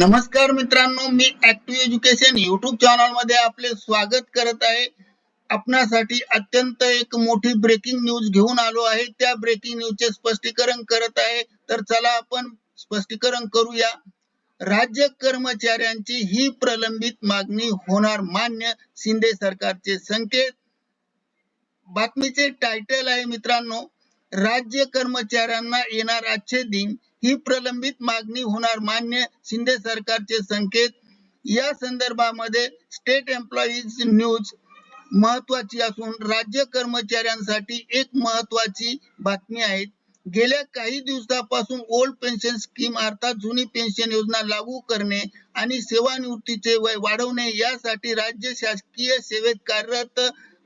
नमस्कार मित्रांनो मी ऍक्टिव्ह एज्युकेशन युट्यूब चॅनलमध्ये आपले स्वागत करत आहे. आपणासाठी अत्यंत एक मोठी ब्रेकिंग न्यूज घेऊन आलो आहे. त्या ब्रेकिंग न्यूजचे स्पष्टीकरण करत आहे. तर चला आपण स्पष्टीकरण करूया. राज्य कर्मचाऱ्यांची ही प्रलंबित मागणी होणार मान्य शिंदे सरकारचे संकेत. बातमीचे टायटल आहे मित्रांनो राज्य कर्मचाऱ्यांना येणार आजचे दिन. ही प्रलंबित मागणी होणार मान्य शिंदे सरकारचे संकेत. या संदर्भामध्ये स्टेट एम्प्लॉईज न्यूज महत्वाची असून राज्य कर्मचाऱ्यांसाठी एक महत्वाची बातमी आहे. गेल्या काही दिवसापासून ओल्ड पेन्शन स्कीम अर्थात जुनी पेन्शन योजना लागू करणे आणि सेवानिवृत्तीचे वय वाढवणे यासाठी राज्य शासकीय सेवेत कार्यरत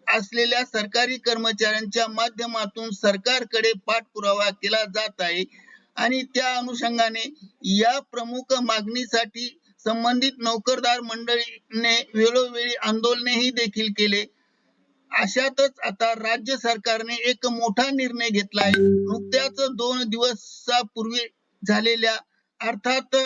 असलेल्या सरकारी कर्मचाऱ्यांच्या माध्यमातून सरकारकडे पाठपुरावा केला जात आहे. आणि त्या अनुषंगाने या प्रमुख मागणीसाठी संबंधित नोकरदार मंडळीने वेळोवेळी आंदोलनेही देखील केले. अशातच आता राज्य सरकारने एक मोठा निर्णय घेतला आहे. नुकत्याच दोन दिवसापूर्वी झालेल्या अर्थात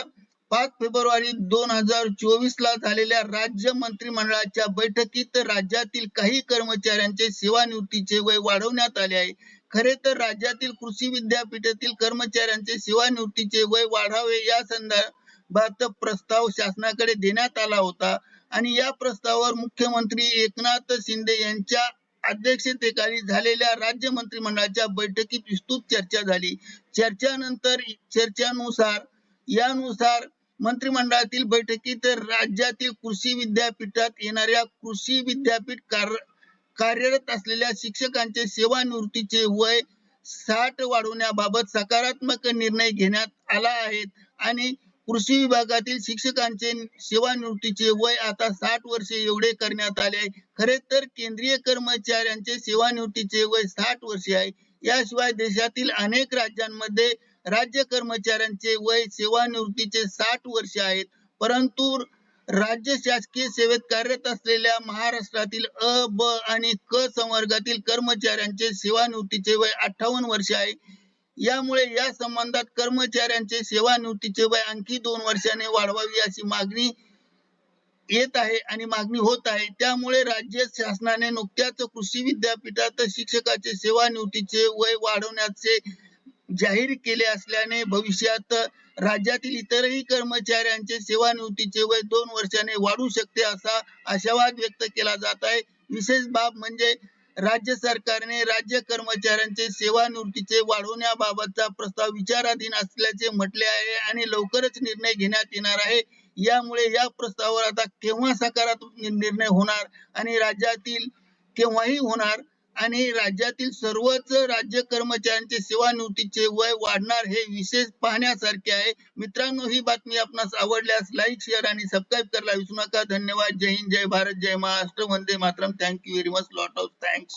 पाच फेब्रुवारी दोन हजार चोवीस ला झालेल्या राज्य मंत्रिमंडळाच्या बैठकीत राज्यातील काही कर्मचाऱ्यांचे सेवानिवृत्तीचे वय वाढवण्यात आले आहे. खरे तर राज्यातील कृषी विद्यापीठातील कर्मचाऱ्यांचे सेवानिवृत्तीचे वय वाढावे या संदर्भात प्रस्ताव शासनाकडे देण्यात आला होता. आणि या प्रस्तावावर मुख्यमंत्री एकनाथ शिंदे यांच्या अध्यक्षतेखाली झालेल्या राज्य मंत्रिमंडळाच्या बैठकीत विस्तृत चर्चा झाली. चर्चानंतर चर्चानुसार यानुसार मंत्रिमंडळातील बैठकीत राज्यातील कृषी विद्यापीठात येणाऱ्या कृषी विद्यापीठ कार्य कार्यरत असलेल्या शिक्षकांचे सेवानिवृत्तीचे वय साठ वाढवण्याबाबत सकारात्मक निर्णय घेण्यात आला आहे आणि कृषी विभागातील शिक्षकांचे सेवानिवृत्तीचे वय आता साठ वर्षे एवढे करण्यात आले आहे. खरे तर केंद्रीय कर्मचाऱ्यांचे सेवानिवृत्तीचे वय साठ वर्षे आहे. याशिवाय देशातील अनेक राज्यांमध्ये राज्य कर्मचाऱ्यांचे वय सेवानिवृत्तीचे साठ वर्ष आहेत. परंतु राज्य शासकीय सेवेत कार्यरत असलेल्या महाराष्ट्रातील अ ब आणि क संवर्गातील कर्मचाऱ्यांचे सेवानिवृत्तीचे वय अठ्ठावन्न वर्ष आहे. यामुळे या संबंधात कर्मचाऱ्यांचे सेवानिवृत्तीचे वय आणखी दोन वर्षाने वाढवावी अशी मागणी येत आहे आणि मागणी होत आहे. त्यामुळे राज्य शासनाने नुकत्याच कृषी विद्यापीठात शिक्षकाचे सेवानिवृत्तीचे वय वाढवण्याचे जाहीर केले असल्याने भविष्यात राज्यातील इतरही कर्मचाऱ्यांचे सेवानिवृत्तीचे वय दोन वर्षाने वाढू शकते असा आशावाद व्यक्त केला जात आहे. विशेष बाब म्हणजे राज्य सरकारने राज्य कर्मचाऱ्यांचे सेवानिवृत्तीचे वाढवण्याबाबतचा प्रस्ताव विचाराधीन असल्याचे म्हटले आहे आणि लवकरच निर्णय घेण्यात येणार आहे. यामुळे या प्रस्तावावर आता केव्हा सकारात्मक निर्णय होणार आणि राज्यातील केव्हाही होणार आणि राज्यातील सर्वच राज्य कर्मचाऱ्यांचे सेवानिवृत्तीचे वय वाढणार हे विशेष पाहण्यासारखे आहे. मित्रांनो ही बातमी आपणास आवडल्यास लाईक शेअर आणि सबस्क्राईब करायला विसरू नका. धन्यवाद. जय हिंद जय भारत जय महाराष्ट्र. वंदे Mataram. Thank you very much lot of thanks